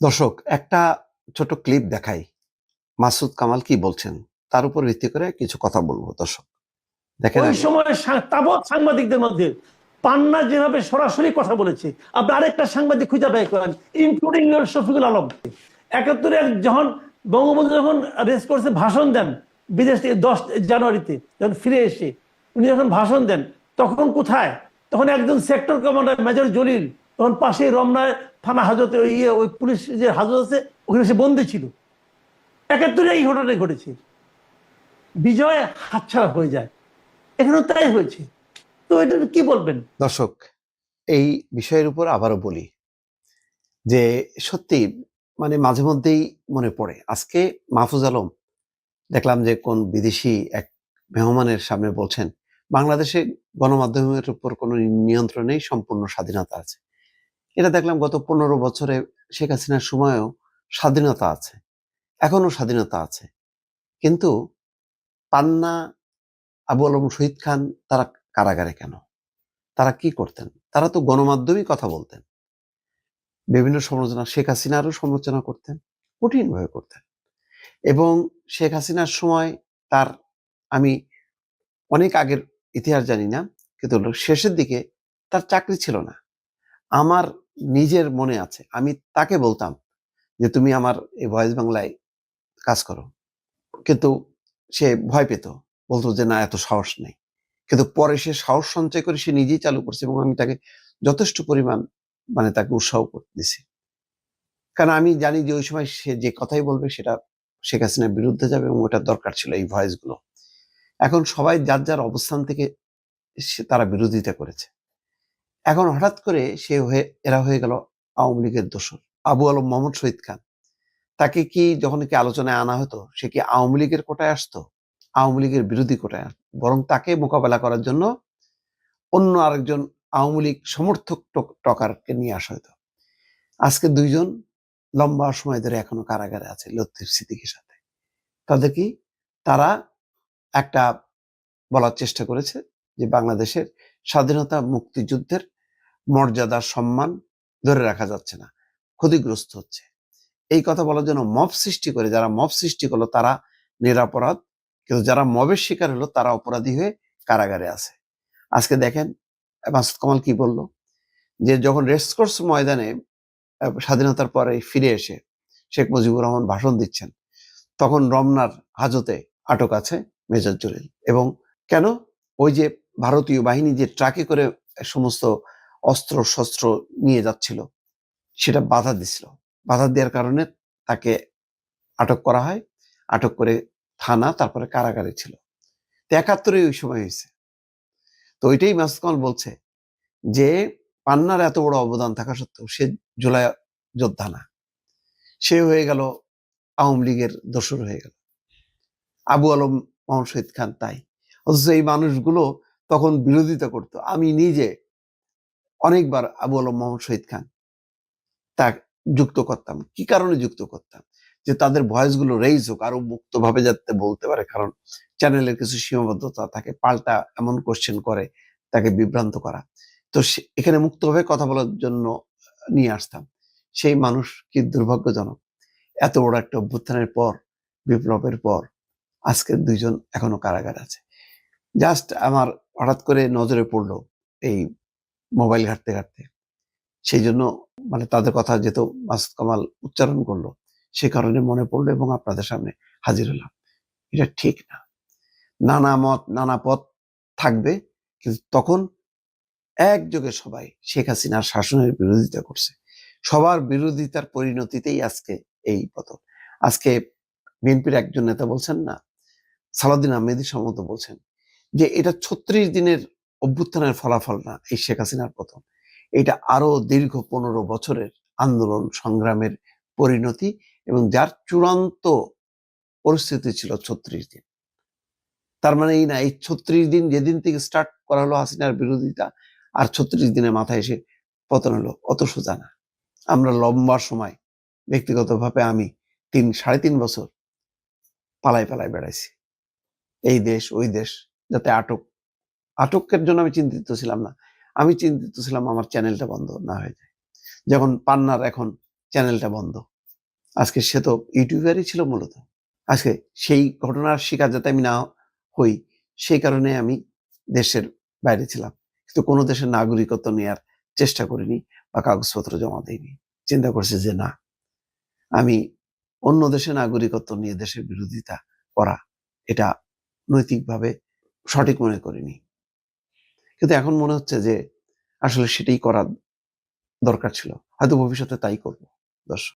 দর্শক একটা ছোট ক্লিপ দেখাই। মাসুদ কামাল কি বলছেন? তার উপর ভিত্তি করে কিছু কথা বলব দর্শক। দেখেন ওই সময় তাবৎ সাংবাদিকদের মধ্যে পান্না যেভাবে সরাসরি কথা বলেছে আপনি আরেকটা সাংবাদিক খুঁজে বের করেন ইনক্লুডিং শফিকুল আলম। একাত্তরে যখন বঙ্গবন্ধু যখন রেস করছে ভাষণ দেন বিদেশ থেকে দশ জানুয়ারিতে যখন ফিরে এসে উনি যখন ভাষণ দেন তখন কোথায়? তখন একজন সেক্টর কমান্ডার মেজর জলিল তখন পাশে রমনায় থানা হাজতে ওই ইয়ে ওই পুলিশ যে হাজত আছে, ওখানে সে বন্দি ছিল। একাত্তরে এই ঘটনাই ঘটেছে। বিজয় হাতছাড়া হয়ে যায়। এখানেও তাই হয়েছে। তো এটা কি বলবেন? দর্শক, এই বিষয়ের উপর আবারও বলি যে সত্যি মানে মাঝে মধ্যেই মনে পড়ে। আজকে মাহফুজ আলম, দেখলাম যে কোন বিদেশি এক মেহমানের সামনে বলছেন, বাংলাদেশে গণমাধ্যমের উপর কোনো নিয়ন্ত্রণ নেই সম্পূর্ণ স্বাধীনতা আছে। এটা দেখলাম গত পনেরো বছরে শেখ হাসিনার সময়ও স্বাধীনতা আছে এখনও স্বাধীনতা আছে। কিন্তু পান্না, আবু আলম শহীদ খান তারা কারাগারে কেন? তারা কি করতেন? তারা তো গণমাধ্যমেই কথা বলতেন। বিভিন্ন সমালোচনা, শেখ হাসিনারও সমালোচনা করতেন, কঠিনভাবে করতেন। এবং শেখ হাসিনার সময় তার, আমি অনেক আগের ইতিহাস জানি না, কিন্তু শেষের দিকে তার চাকরি ছিল না। আমার নিজের মনে আছে। আমি তাকে বলতাম যে, তুমি আমার এই ভয়েস বাংলায় কাজ করো। কিন্তু সে ভয় পেত। বলতো যে, না, এত সাহস নেই। কিন্তু পরে সে সাহস সঞ্চয় করে সে নিজেই চালু করছে এবং আমি তাকে যথেষ্ট পরিমাণ মানে তাকে উৎসাহ করতে দিছি। কারণ আমি জানি যে, ওই সময় সে যে কথাই বলবে, সেটা শেখ হাসিনার বিরুদ্ধে যাবে এবং ওটার দরকার ছিল এই ভয়েসগুলো। এখন সবাই যার যার অবস্থান থেকে সে তারা বিরোধিতা করেছে। এখন হঠাৎ করে সে হয়ে, এরা হয়ে গেল আওয়ামী লীগের দোষর আবু আলম মোহাম্মদ শহীদ খান। তাকে কি যখন কি আলোচনায় আনা হতো, সে কি আওয়ামী লীগের কোটায় আসতো? আওয়ামী লীগের বিরোধী কোটায় বরং তাকে মোকাবেলা করার জন্য অন্য আরেকজন আওয়ামী লীগ সমর্থক টক- টকারকে নিয়ে আসা হতো। আজকে দুইজন লম্বা সময় ধরে এখনও কারাগারে আছে লতিফ সিদ্দিকের সাথে। তাদের কি তারা একটা বলার চেষ্টা করেছে যে বাংলাদেশের স্বাধীনতা মুক্তিযুদ্ধের মর্যাদা সম্মান ধরে রাখা যাচ্ছে না, ক্ষতিগ্রস্ত হচ্ছে। এই কথা বলার জন্য মব সৃষ্টি করে, যারা মব সৃষ্টি করল তারা নিরাপরাধ, কিন্তু যারা মবের শিকার হলো তারা অপরাধী হয়ে কারাগারে আছে। আজকে দেখেন, মাসুদ কামাল কি বলল? যে যখন রেসকোর্স ময়দানে স্বাধীনতার পরে ফিরে এসে শেখ মুজিবুর রহমান ভাষণ দিচ্ছেন, তখন রমনার হাজতে আটক আছে মেজর জলিল। এবং কেন? ওই যে ভারতীয় বাহিনী যে ট্রাকে করে সমস্ত অস্ত্র শস্ত্র নিয়ে যাচ্ছিল। সেটা বাধা দিছিল। বাধা দেওয়ার কারণে তাকে আটক করা হয়। আটক করে থানা, তারপরে কারাগারে ছিল। তো একাত্তরে ওই সময় হয়েছে। তো ওইটাই মাসুদ কামাল বলছে যে, পান্নার এত বড় অবদান থাকা সত্ত্বেও সে জুলাই যোদ্ধা না। সে হয়ে গেল আওয়ামী লীগের দোসর হয়ে গেল। আবু আলম, মোহাম্মদ শহীদ খান তাই। অথচ এই মানুষগুলো তখন বিরোধিতা করত। আমি নিজে অনেকবার আবু আলম মোহাম্মদ শহীদ খান তা যুক্ত করতাম কি কারণে যুক্ত করতাম যে তাদের ভয়েসগুলো রেইজ হোক, আরও মুক্তভাবে যাতে বলতে পারে, কারণ চ্যানেলের কিছু সীমাবদ্ধতা থাকে পাল্টা এমন কোশ্চেন করে, তাকে বিভ্রান্ত করা। তো এখানে মুক্তভাবে কথা বলার জন্য নিয়ে আসতাম। সেই মানুষ কি দুর্ভাগ্যজনক? এত বড় একটা অভ্যুত্থানের পর, বিপ্লবের পর, আজকে দুইজন এখনও কারাগার আছে। জাস্ট আমার হঠাৎ করে নজরে পড়ল এই মোবাইল ঘাটতে ঘাটতে। সেই জন্য মানে তাদের কথা যেহেতু মাসুদ কামাল উচ্চারণ করল, সে কারণে মনে পড়ল এবং আপনাদের সামনে হাজির হলাম। এটা ঠিক না। নানা মত, নানা পথ থাকবে, কিন্তু তখন একযোগে সবাই শেখ হাসিনার শাসনের বিরোধিতা করছে। সবার বিরোধিতার পরিণতিতেই আজকে এই পতন। আজকে বিএনপির একজন নেতা বলছেন না, সালাউদ্দিন আহমেদি সম্মত বলছেন যে এটা ছত্রিশ দিনের অভ্যুত্থানের ফলাফল না, এই শেখ হাসিনার পতন। এটা আরও দীর্ঘ পনেরো বছরের আন্দোলন সংগ্রামের পরিণতি এবং যার চূড়ান্ত পরিস্থিতি ছিল ছত্রিশ দিন। তার মানে এই না, এই ছত্রিশ দিন যেদিন থেকে স্টার্ট করা হলো হাসিনার বিরোধিতা, আর ছত্রিশ দিনের মাথায় এসে পতন হলো অত সোজা না আমরা লম্বা সময় ব্যক্তিগতভাবে আমি তিন, সাড়ে তিন বছর পালাই পালাই বেড়াইছি। এই দেশ, ওই দেশ যাতে আটক আটকের জন্য আমি চিন্তিত ছিলাম না। আমি চিন্তিত ছিলাম আমার চ্যানেলটা বন্ধ না হয়ে যায়। যখন পান্নার এখন চ্যানেলটা বন্ধ। আজকে সে তো ইউটিউবারই ছিল মূলত। আজকে সেই ঘটনার শিকার যাতে আমি না হই, সেই কারণে আমি দেশের বাইরে ছিলাম। কিন্তু কোনো দেশের নাগরিকত্ব নেওয়ার চেষ্টা করিনি বা কাগজপত্র জমা দিইনি। চিন্তা করছি যে না, আমি অন্য দেশে নাগরিকত্ব নিয়ে দেশের বিরোধিতা করা এটা নৈতিকভাবে সঠিক মনে করিনি। কিন্তু এখন মনে হচ্ছে যে আসলে সেটাই করা দরকার ছিল। হয়তো ভবিষ্যতে তাই করব। দর্শক